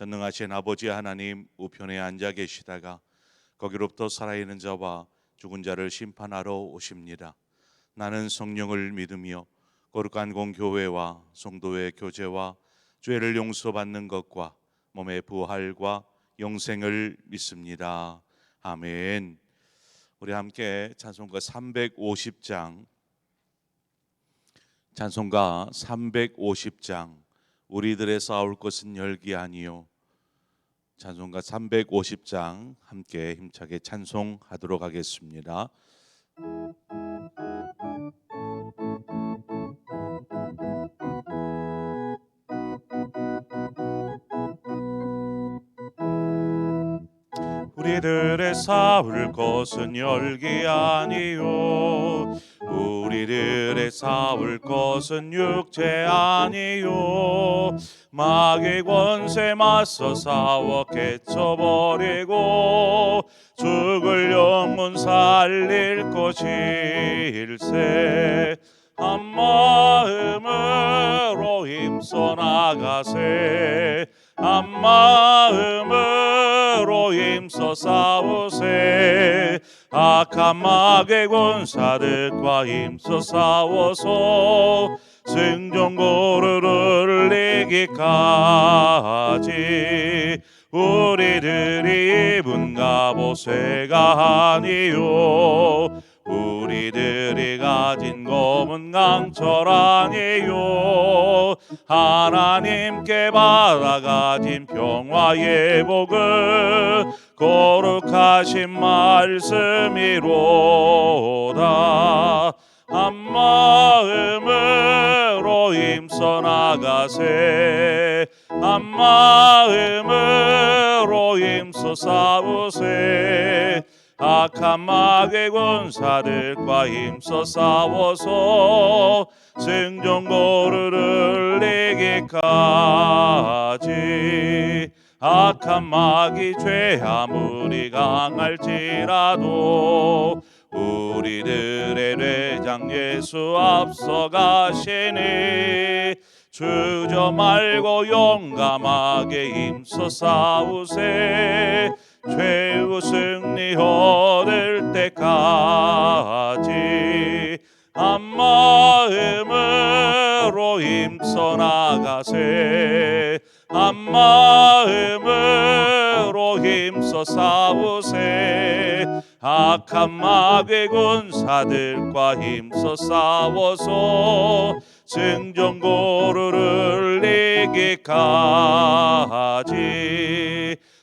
전능하신 아버지 하나님 우편에 앉아 계시다가 거기로부터 살아있는 자와 죽은 자를 심판하러 오십니다. 나는 성령을 믿으며 거룩한 공교회와 성도의 교제와 죄를 용서받는 것과 몸의 부활과 영생을 믿습니다. 아멘. 우리 함께 찬송가 350장 찬송가 350장 우리들의 싸울 것은 열기 아니요 찬송가 350장 함께 힘차게 찬송하도록 하겠습니다. 우리들의 싸울 것은 열기 아니요 우리들의 싸울 것은 육체 아니요. 마귀 권세 맞서 싸워 깨쳐버리고 죽을 영혼 살릴 것일세. 한 마음으로 힘써 나가세. 한 마음으로 힘써 싸우세 악한 마귀 군사들과 힘써 싸워서 승전고를 이기까지 우리들이 입은 갑옷새가 아니요. 우리들이 가진 검은 강철 아니요. 하나님께 받아가진 평화의 복을 거룩하신 말씀이로다. 한 마음으로 힘써 나가세. 한 마음으로 힘써 싸우세. 악한 마귀 군사들과 힘써 싸워서 승전고를 이기까지 악한 마귀 죄 아무리 강할지라도 우리들의 뇌장 예수 앞서가시니 주저 말고 용감하게 힘써 싸우세. 최후 승리 얻을 때까지 한 마음으로 힘써 나가세 한 마음으로 힘써 싸우세. 악한 마귀 군사들과 힘써 싸워서 승전고를 이기까지.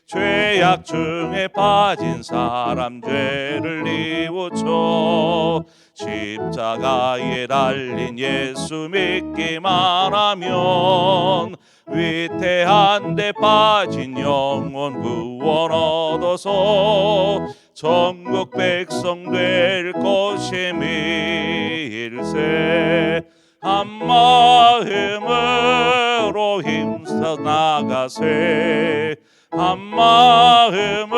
죄악 중에 빠진 사람 죄를 뉘우쳐 십자가에 달린 예수 믿기만 하면 위태한 데 빠진 영혼 구원 얻어서 전국 백성 될 것임일세 한 마음으로 힘써 나가세 한 마음으로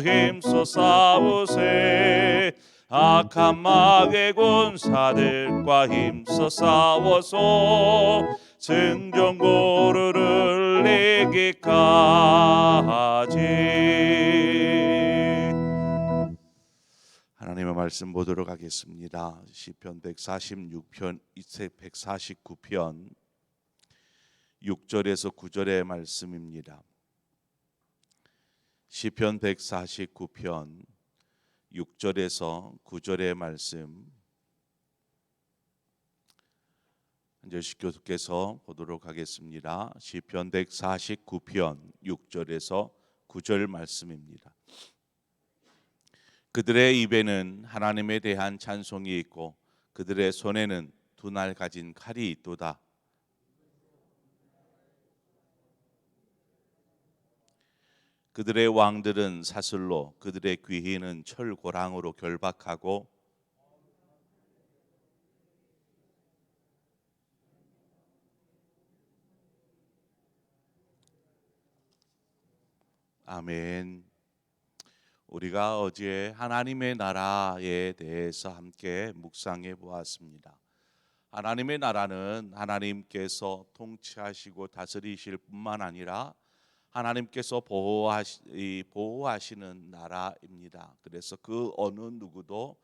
힘써 싸우세 악한 마귀 군사들과 힘써 싸워서 승전고를 이기까지 하나님의 말씀 보도록 하겠습니다. 시편 146편 149편 6절에서 9절의 말씀입니다. 시편 149편 6절에서 9절의 말씀 한 절씩 교수께서 보도록 하겠습니다. 시편 149편 6절에서 9절 말씀입니다. 그들의 입에는 하나님에 대한 찬송이 있고 그들의 손에는 두 날 가진 칼이 있도다. 그들의 왕들은 사슬로 그들의 귀인은 철고랑으로 결박하고 아멘. 우리가 어제 하나님의 나라에 대해서 함께 묵상해 보았습니다. 하나님의 나라는 하나님께서 통치하시고 다스리실 뿐만 아니라 하나님께서 보호하시, 보호하시는 나라입니다. 그래서 그 어느 누구도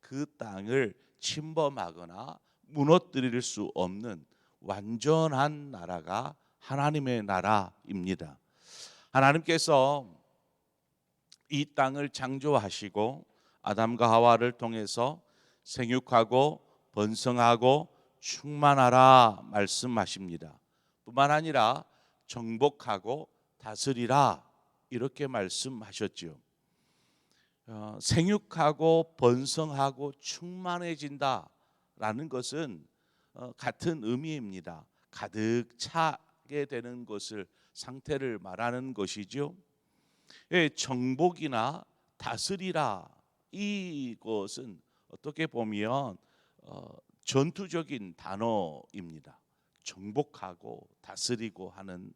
그 땅을 침범하거나 무너뜨릴 수 없는 완전한 나라가 하나님의 나라입니다. 하나님께서 이 땅을 창조하시고 아담과 하와를 통해서 생육하고 번성하고 충만하라 말씀하십니다. 뿐만 아니라 정복하고 다스리라 이렇게 말씀하셨지요. 어, 생육하고 번성하고 충만해진다라는 것은 어, 같은 의미입니다. 가득 차게 되는 것을 상태를 말하는 것이죠. 예, 정복이나 다스리라 이것은 어떻게 보면 어, 전투적인 단어입니다. 정복하고 다스리고 하는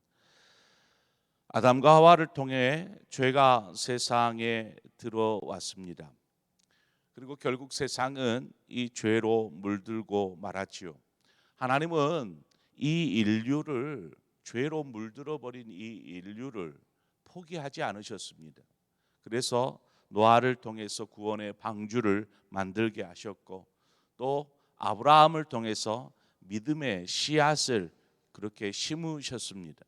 아담과 하와를 통해 죄가 세상에 들어왔습니다. 그리고 결국 세상은 이 죄로 물들고 말았지요. 하나님은 이 인류를 죄로 물들어 버린 이 인류를 포기하지 않으셨습니다. 그래서 노아를 통해서 구원의 방주를 만들게 하셨고 또 아브라함을 통해서 믿음의 씨앗을 그렇게 심으셨습니다.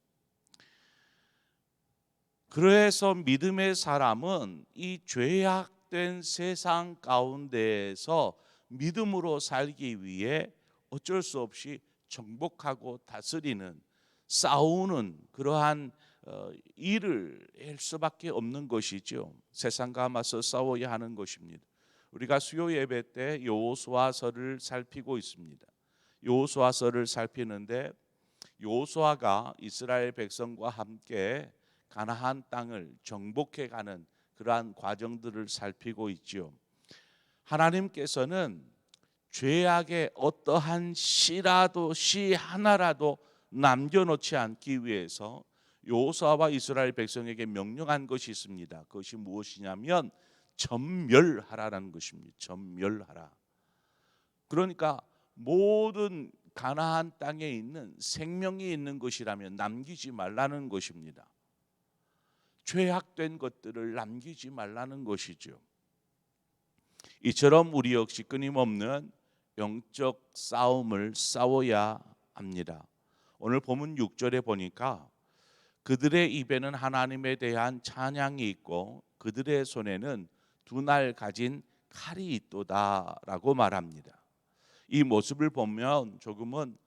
그래서 믿음의 사람은 이 죄악된 세상 가운데에서 믿음으로 살기 위해 어쩔 수 없이 정복하고 다스리는 싸우는 그러한 어, 일을 할 수밖에 없는 것이죠. 세상과 맞서 싸워야 하는 것입니다. 우리가 수요 예배 때 여호수아서를 살피고 있습니다. 여호수아서를 살피는데 여호수아가 이스라엘 백성과 함께 가나안 땅을 정복해 가는 그러한 과정들을 살피고 있지요. 하나님께서는 죄악의 어떠한 씨라도 씨 하나라도 남겨놓지 않기 위해서 요사와 이스라엘 백성에게 명령한 것이 있습니다. 그것이 무엇이냐면 전멸하라는 것입니다. 전멸하라. 그러니까 모든 가나안 땅에 있는 생명이 있는 것이라면 남기지 말라는 것입니다. 죄악된 것들을 남기지 말라는 것이죠. 이처럼 우리 역시 끊임없는 영적 싸움을 싸워야 합니다. 오늘 본문 6절에 보니까 그들의 입에는 하나님에 대한 찬양이 있고 그들의 손에는 두 날 가진 칼이 있도다라고 말합니다. 이 모습을 보면 조금은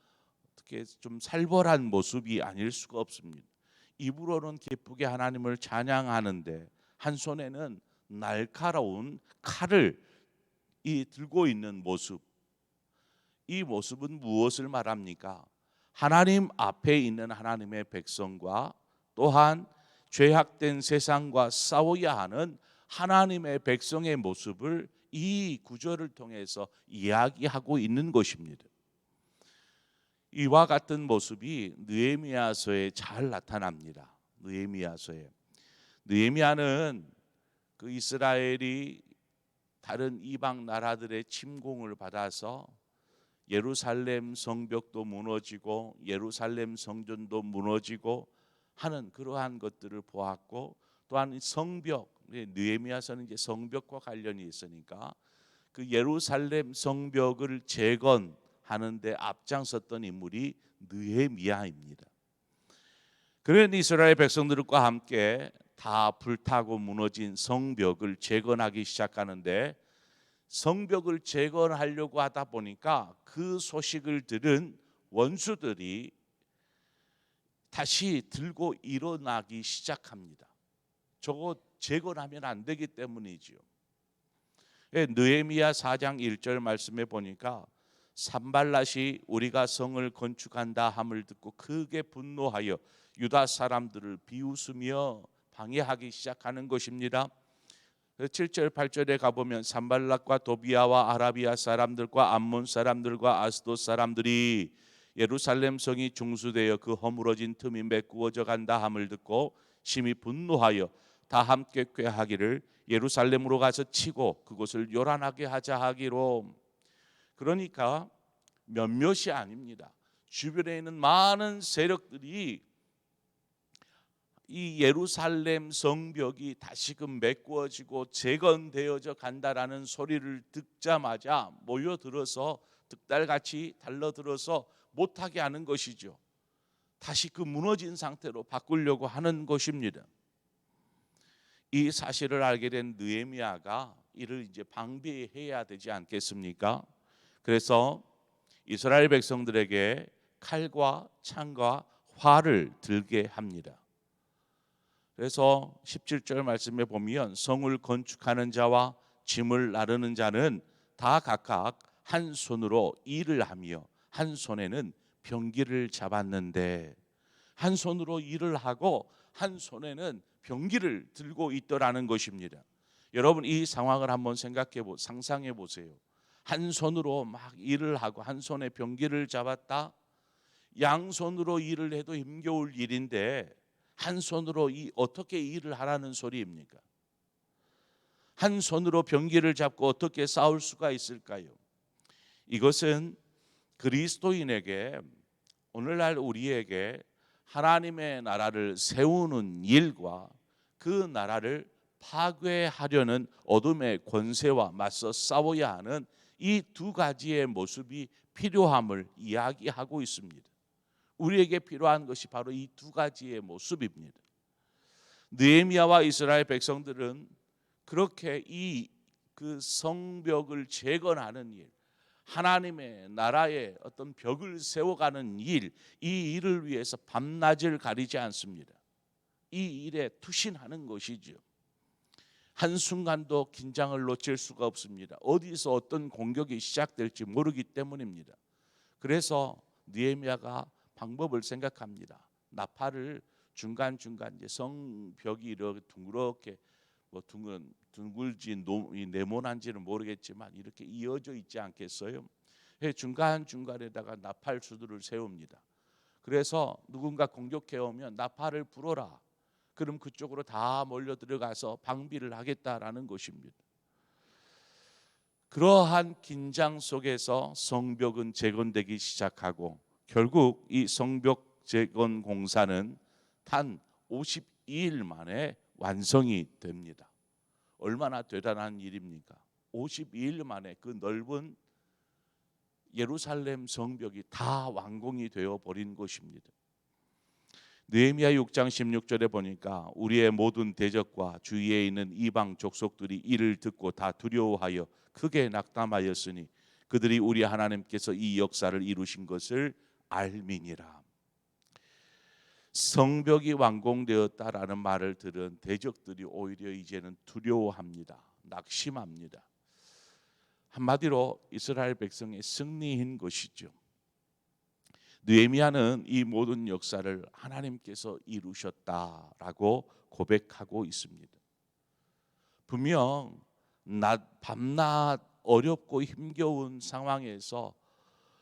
어떻게 좀 살벌한 모습이 아닐 수가 없습니다. 입으로는 기쁘게 하나님을 찬양하는데 한 손에는 날카로운 칼을 이 들고 있는 모습. 이 모습은 무엇을 말합니까? 하나님 앞에 있는 하나님의 백성과 또한 죄악된 세상과 싸워야 하는 하나님의 백성의 모습을 이 구절을 통해서 이야기하고 있는 것입니다. 이와 같은 모습이 느헤미야서에 잘 나타납니다. 느헤미야서에 느헤미야는 그 이스라엘이 다른 이방 나라들의 침공을 받아서 예루살렘 성벽도 무너지고 예루살렘 성전도 무너지고 하는 그러한 것들을 보았고 또한 성벽 느헤미야서는 이제 성벽과 관련이 있으니까 그 예루살렘 성벽을 재건 하는데 앞장섰던 인물이 느헤미야입니다. 그런 이스라엘 백성들과 함께 다 불타고 무너진 성벽을 재건하기 시작하는데 성벽을 재건하려고 하다 보니까 그 소식을 들은 원수들이 다시 들고 일어나기 시작합니다. 저거 재건하면 안 되기 때문이지요. 예, 느헤미야 4장 1절 말씀에 보니까 산발랏이 우리가 성을 건축한다 함을 듣고 크게 분노하여 유다 사람들을 비웃으며 방해하기 시작하는 것입니다. 7절 8절에 가보면 산발락과 도비아와 아라비아 사람들과 암몬 사람들과 아스도 사람들이 예루살렘 성이 중수되어 그 허물어진 틈이 메꾸어져 간다 함을 듣고 심히 분노하여 다 함께 꾀하기를 예루살렘으로 가서 치고 그곳을 요란하게 하자 하기로 그러니까 몇몇이 아닙니다. 주변에 있는 많은 세력들이 이 예루살렘 성벽이 다시금 메꾸어지고 재건되어져 간다라는 소리를 듣자마자 모여들어서 득달같이 달러들어서 못하게 하는 것이죠. 다시 그 무너진 상태로 바꾸려고 하는 것입니다. 이 사실을 알게 된 느헤미야가 이를 이제 방비해야 되지 않겠습니까? 그래서 이스라엘 백성들에게 칼과 창과 활을 들게 합니다. 그래서 17절 말씀에 보면 성을 건축하는 자와 짐을 나르는 자는 다 각각 한 손으로 일을 하며 한 손에는 병기를 잡았는데 한 손으로 일을 하고 한 손에는 병기를 들고 있더라는 것입니다. 여러분 이 상황을 한번 생각해 보 상상해 보세요. 한 손으로 막 일을 하고 한 손에 병기를 잡았다. 양손으로 일을 해도 힘겨울 일인데 한 손으로 이 어떻게 일을 하라는 소리입니까? 한 손으로 병기를 잡고 어떻게 싸울 수가 있을까요? 이것은 그리스도인에게 오늘날 우리에게 하나님의 나라를 세우는 일과 그 나라를 파괴하려는 어둠의 권세와 맞서 싸워야 하는 이 두 가지의 모습이 필요함을 이야기하고 있습니다. 우리에게 필요한 것이 바로 이 두 가지의 모습입니다. 느헤미야와 이스라엘 백성들은 그렇게 이 그 성벽을 재건하는 일, 하나님의 나라의 어떤 벽을 세워가는 일, 이 일을 위해서 밤낮을 가리지 않습니다. 이 일에 투신하는 것이죠. 한순간도 긴장을 놓칠 수가 없습니다. 어디서 어떤 공격이 시작될지 모르기 때문입니다. 그래서 느헤미야가 방법을 생각합니다. 나팔을 중간 중간 이제 성벽이 이렇게 둥그렇게 뭐 둥근 둥글지 노, 네모난지는 모르겠지만 이렇게 이어져 있지 않겠어요? 중간 중간에다가 나팔 수들을 세웁니다. 그래서 누군가 공격해 오면 나팔을 불어라. 그럼 그쪽으로 다 몰려 들어가서 방비를 하겠다라는 것입니다. 그러한 긴장 속에서 성벽은 재건되기 시작하고 결국 이 성벽 재건 공사는 단 52일 만에 완성이 됩니다. 얼마나 대단한 일입니까? 52일 만에 그 넓은 예루살렘 성벽이 다 완공이 되어 버린 것입니다. 느헤미야 6장 16절에 보니까 우리의 모든 대적과 주위에 있는 이방 족속들이 이를 듣고 다 두려워하여 크게 낙담하였으니 그들이 우리 하나님께서 이 역사를 이루신 것을 알미니라. 성벽이 완공되었다라는 말을 들은 대적들이 오히려 이제는 두려워합니다. 낙심합니다. 한마디로 이스라엘 백성의 승리인 것이죠. 느헤미야는 이 모든 역사를 하나님께서 이루셨다라고 고백하고 있습니다. 분명 낮 밤낮 어렵고 힘겨운 상황에서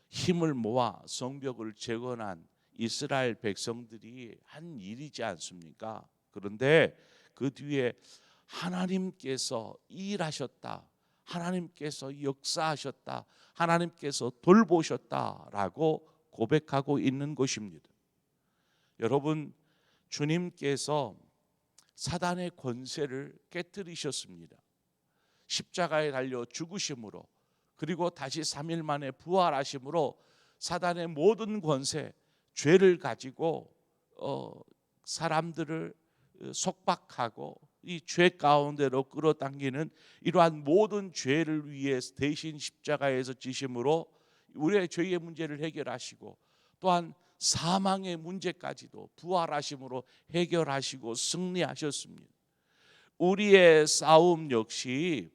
힘을 모아 성벽을 재건한 이스라엘 백성들이 한 일이지 않습니까? 그런데 그 뒤에 하나님께서 일하셨다. 하나님께서 역사하셨다. 하나님께서 돌보셨다라고 고백하고 있는 것입니다. 여러분 주님께서 사단의 권세를 깨뜨리셨습니다. 십자가에 달려 죽으심으로 그리고 다시 3일 만에 부활하심으로 사단의 모든 권세, 죄를 가지고 어, 사람들을 속박하고 이 죄 가운데로 끌어당기는 이러한 모든 죄를 위해 대신 십자가에서 지심으로 우리의 죄의 문제를 해결하시고 또한 사망의 문제까지도 부활하심으로 해결하시고 승리하셨습니다. 우리의 싸움 역시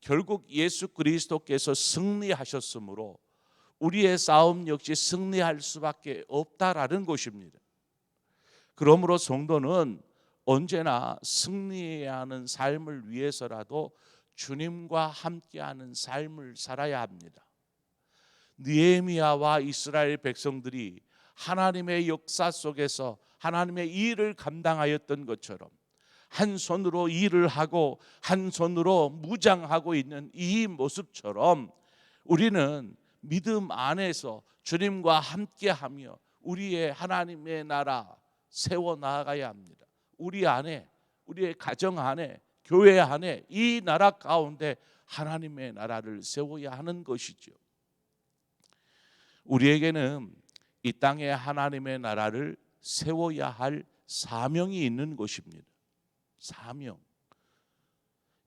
결국 예수 그리스도께서 승리하셨으므로 우리의 싸움 역시 승리할 수밖에 없다라는 것입니다. 그러므로 성도는 언제나 승리해야 하는 삶을 위해서라도 주님과 함께하는 삶을 살아야 합니다. 느헤미야와 이스라엘 백성들이 하나님의 역사 속에서 하나님의 일을 감당하였던 것처럼 한 손으로 일을 하고 한 손으로 무장하고 있는 이 모습처럼 우리는 믿음 안에서 주님과 함께하며 우리의 하나님의 나라 세워 나가야 합니다. 우리 안에 우리의 가정 안에 교회 안에 이 나라 가운데 하나님의 나라를 세워야 하는 것이죠. 우리에게는 이 땅에 하나님의 나라를 세워야 할 사명이 있는 것입니다. 사명.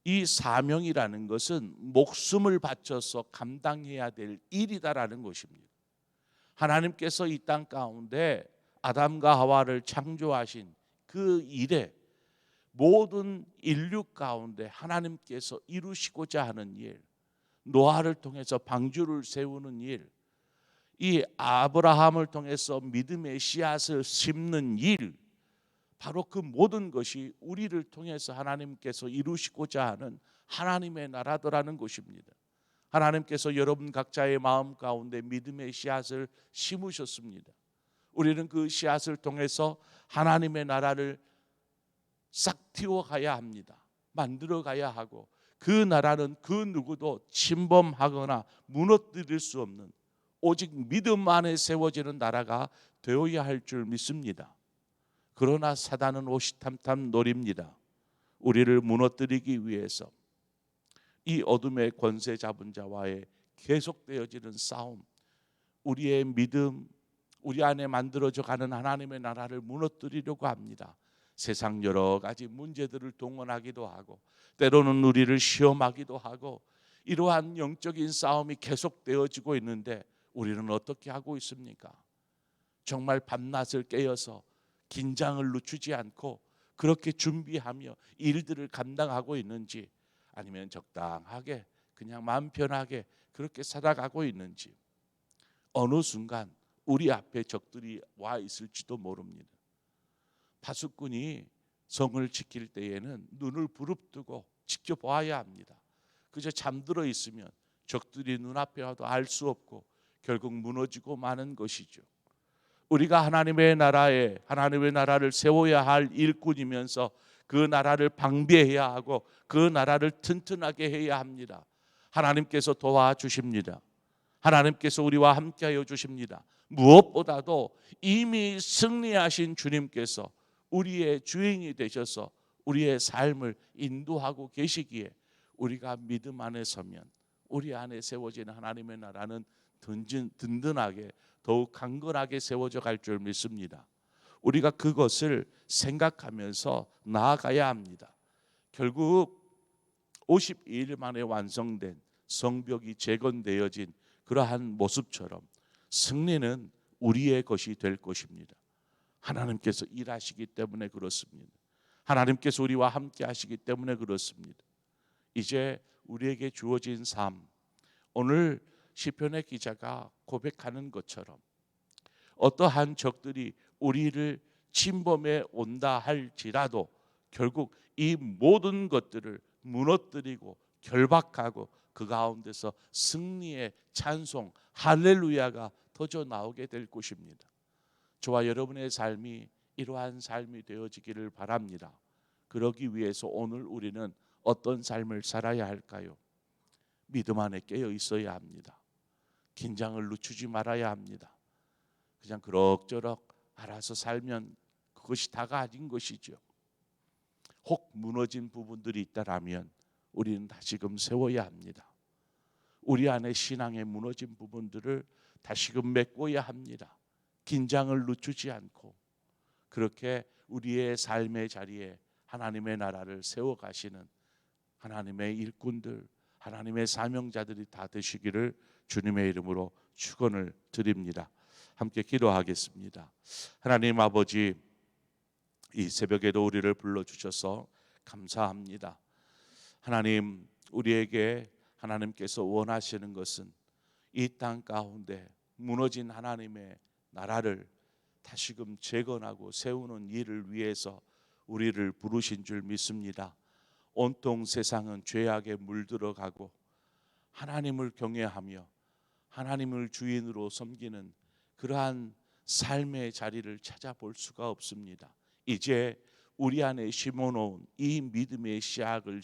이 사명이라는 것은 목숨을 바쳐서 감당해야 될 일이다라는 것입니다. 하나님께서 이 땅 가운데 아담과 하와를 창조하신 그 일에 모든 인류 가운데 하나님께서 이루시고자 하는 일, 노아를 통해서 방주를 세우는 일, 이 아브라함을 통해서 믿음의 씨앗을 심는 일, 바로 그 모든 것이 우리를 통해서 하나님께서 이루시고자 하는 하나님의 나라더라는 것입니다. 하나님께서 여러분 각자의 마음 가운데 믿음의 씨앗을 심으셨습니다. 우리는 그 씨앗을 통해서 하나님의 나라를 싹 틔워 가야 합니다. 만들어 가야 하고 그 나라는 그 누구도 침범하거나 무너뜨릴 수 없는 오직 믿음 안에 세워지는 나라가 되어야 할 줄 믿습니다. 그러나 사단은 오시탐탐 노립니다. 우리를 무너뜨리기 위해서 이 어둠의 권세 잡은 자와의 계속되어지는 싸움, 우리의 믿음, 우리 안에 만들어져 가는 하나님의 나라를 무너뜨리려고 합니다. 세상 여러 가지 문제들을 동원하기도 하고 때로는 우리를 시험하기도 하고 이러한 영적인 싸움이 계속되어지고 있는데 우리는 어떻게 하고 있습니까? 정말 밤낮을 깨어서 긴장을 늦추지 않고 그렇게 준비하며 일들을 감당하고 있는지 아니면 적당하게 그냥 마음 편하게 그렇게 살아가고 있는지 어느 순간 우리 앞에 적들이 와 있을지도 모릅니다. 파수꾼이 성을 지킬 때에는 눈을 부릅뜨고 지켜봐야 합니다. 그저 잠들어 있으면 적들이 눈앞에 와도 알 수 없고 결국 무너지고 마는 것이죠. 우리가 하나님의 나라에 하나님의 나라를 세워야 할 일꾼이면서 그 나라를 방비해야 하고 그 나라를 튼튼하게 해야 합니다. 하나님께서 도와주십니다. 하나님께서 우리와 함께하여 주십니다. 무엇보다도 이미 승리하신 주님께서 우리의 주인이 되셔서 우리의 삶을 인도하고 계시기에 우리가 믿음 안에 서면 우리 안에 세워지는 하나님의 나라는 든든, 든든하게 더욱 강건하게 세워져 갈 줄 믿습니다. 우리가 그것을 생각하면서 나아가야 합니다. 결국 52일 만에 완성된 성벽이 재건되어진 그러한 모습처럼 승리는 우리의 것이 될 것입니다. 하나님께서 일하시기 때문에 그렇습니다. 하나님께서 우리와 함께 하시기 때문에 그렇습니다. 이제 우리에게 주어진 삶 오늘 시편의 기자가 고백하는 것처럼 어떠한 적들이 우리를 침범해 온다 할지라도 결국 이 모든 것들을 무너뜨리고 결박하고 그 가운데서 승리의 찬송 할렐루야가 터져 나오게 될 것입니다. 저와 여러분의 삶이 이러한 삶이 되어지기를 바랍니다. 그러기 위해서 오늘 우리는 어떤 삶을 살아야 할까요? 믿음 안에 깨어 있어야 합니다. 긴장을 늦추지 말아야 합니다. 그냥 그럭저럭 알아서 살면 그것이 다가 아닌 것이죠. 혹 무너진 부분들이 있다라면 우리는 다시금 세워야 합니다. 우리 안에 신앙의 무너진 부분들을 다시금 메꿔야 합니다. 긴장을 늦추지 않고 그렇게 우리의 삶의 자리에 하나님의 나라를 세워 가시는 하나님의 일꾼들, 하나님의 사명자들이 다 되시기를 주님의 이름으로 축원을 드립니다. 함께 기도하겠습니다. 하나님 아버지 이 새벽에도 우리를 불러 주셔서 감사합니다. 하나님 우리에게 하나님께서 원하시는 것은 이 땅 가운데 무너진 하나님의 나라를 다시금 재건하고 세우는 일을 위해서 우리를 부르신 줄 믿습니다. 온통 세상은 죄악에 물들어가고 하나님을 경외하며 하나님을 주인으로 섬기는 그러한 삶의 자리를 찾아볼 수가 없습니다. 이제 우리 안에 심어놓은 이 믿음의 씨앗을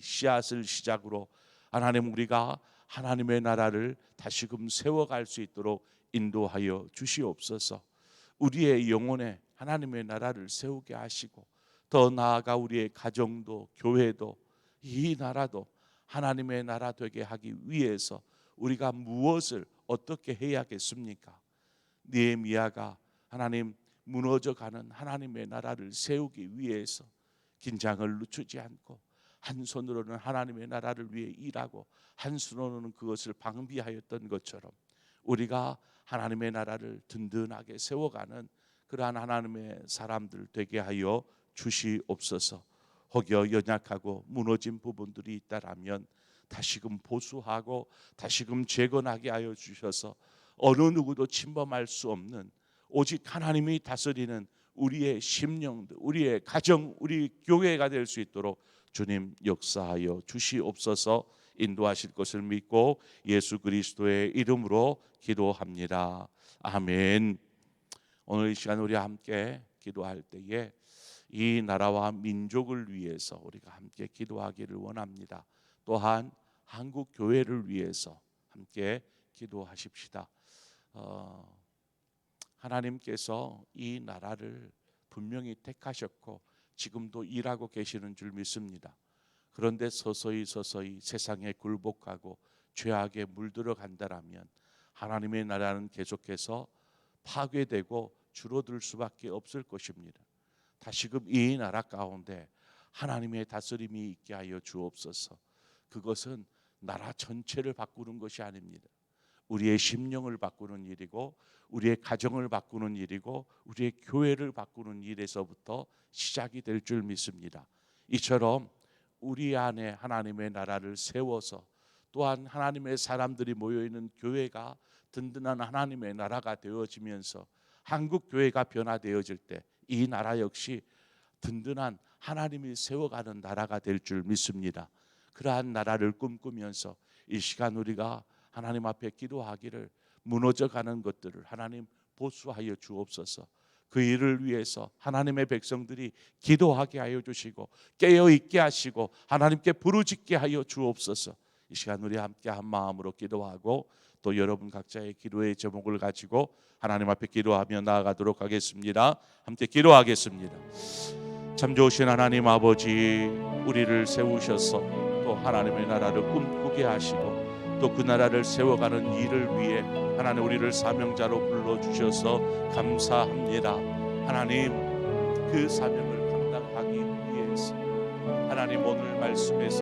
씨앗을 시작으로 하나님 우리가 하나님의 나라를 다시금 세워갈 수 있도록 인도하여 주시옵소서. 우리의 영혼에 하나님의 나라를 세우게 하시고 더 나아가 우리의 가정도 교회도 이 나라도 하나님의 나라 되게 하기 위해서 우리가 무엇을 어떻게 해야겠습니까? 느헤미야가 하나님 무너져가는 하나님의 나라를 세우기 위해서 긴장을 늦추지 않고 한 손으로는 하나님의 나라를 위해 일하고 한 손으로는 그것을 방비하였던 것처럼 우리가 하나님의 나라를 든든하게 세워가는 그러한 하나님의 사람들 되게 하여 주시옵소서. 혹여 연약하고 무너진 부분들이 있다라면 다시금 보수하고 다시금 재건하게 하여 주셔서 어느 누구도 침범할 수 없는 오직 하나님이 다스리는 우리의 심령들, 우리의 가정, 우리 교회가 될 수 있도록 주님 역사하여 주시옵소서. 인도하실 것을 믿고 예수 그리스도의 이름으로 기도합니다. 아멘. 오늘 이 시간 우리 함께 기도할 때에 이 나라와 민족을 위해서 우리가 함께 기도하기를 원합니다. 또한 한국 교회를 위해서 함께 기도하십시다. 어, 하나님께서 이 나라를 분명히 택하셨고 지금도 일하고 계시는 줄 믿습니다. 그런데 서서히 서서히 세상에 굴복하고 죄악에 물들어 간다라면 하나님의 나라는 계속해서 파괴되고 줄어들 수밖에 없을 것입니다. 다시금 이 나라 가운데 하나님의 다스림이 있게 하여 주옵소서. 그것은 나라 전체를 바꾸는 것이 아닙니다. 우리의 심령을 바꾸는 일이고 우리의 가정을 바꾸는 일이고 우리의 교회를 바꾸는 일에서부터 시작이 될 줄 믿습니다. 이처럼 우리 안에 하나님의 나라를 세워서 또한 하나님의 사람들이 모여 있는 교회가 든든한 하나님의 나라가 되어지면서 한국 교회가 변화되어질 때 이 나라 역시 든든한 하나님이 세워가는 나라가 될 줄 믿습니다. 그러한 나라를 꿈꾸면서 이 시간 우리가 하나님 앞에 기도하기를 무너져 가는 것들을 하나님 보수하여 주옵소서. 그 일을 위해서 하나님의 백성들이 기도하게 하여 주시고 깨어 있게 하시고 하나님께 부르짖게 하여 주옵소서. 이 시간 우리 함께 한 마음으로 기도하고 또 여러분 각자의 기도의 제목을 가지고 하나님 앞에 기도하며 나아가도록 하겠습니다. 함께 기도하겠습니다. 참 좋으신 하나님 아버지 우리를 세우셔서 또 하나님의 나라를 꿈꾸게 하시고 또 그 나라를 세워가는 일을 위해 하나님 우리를 사명자로 불러 주셔서 감사합니다. 하나님 그 사명을 감당하기 위해서 하나님 오늘 말씀에서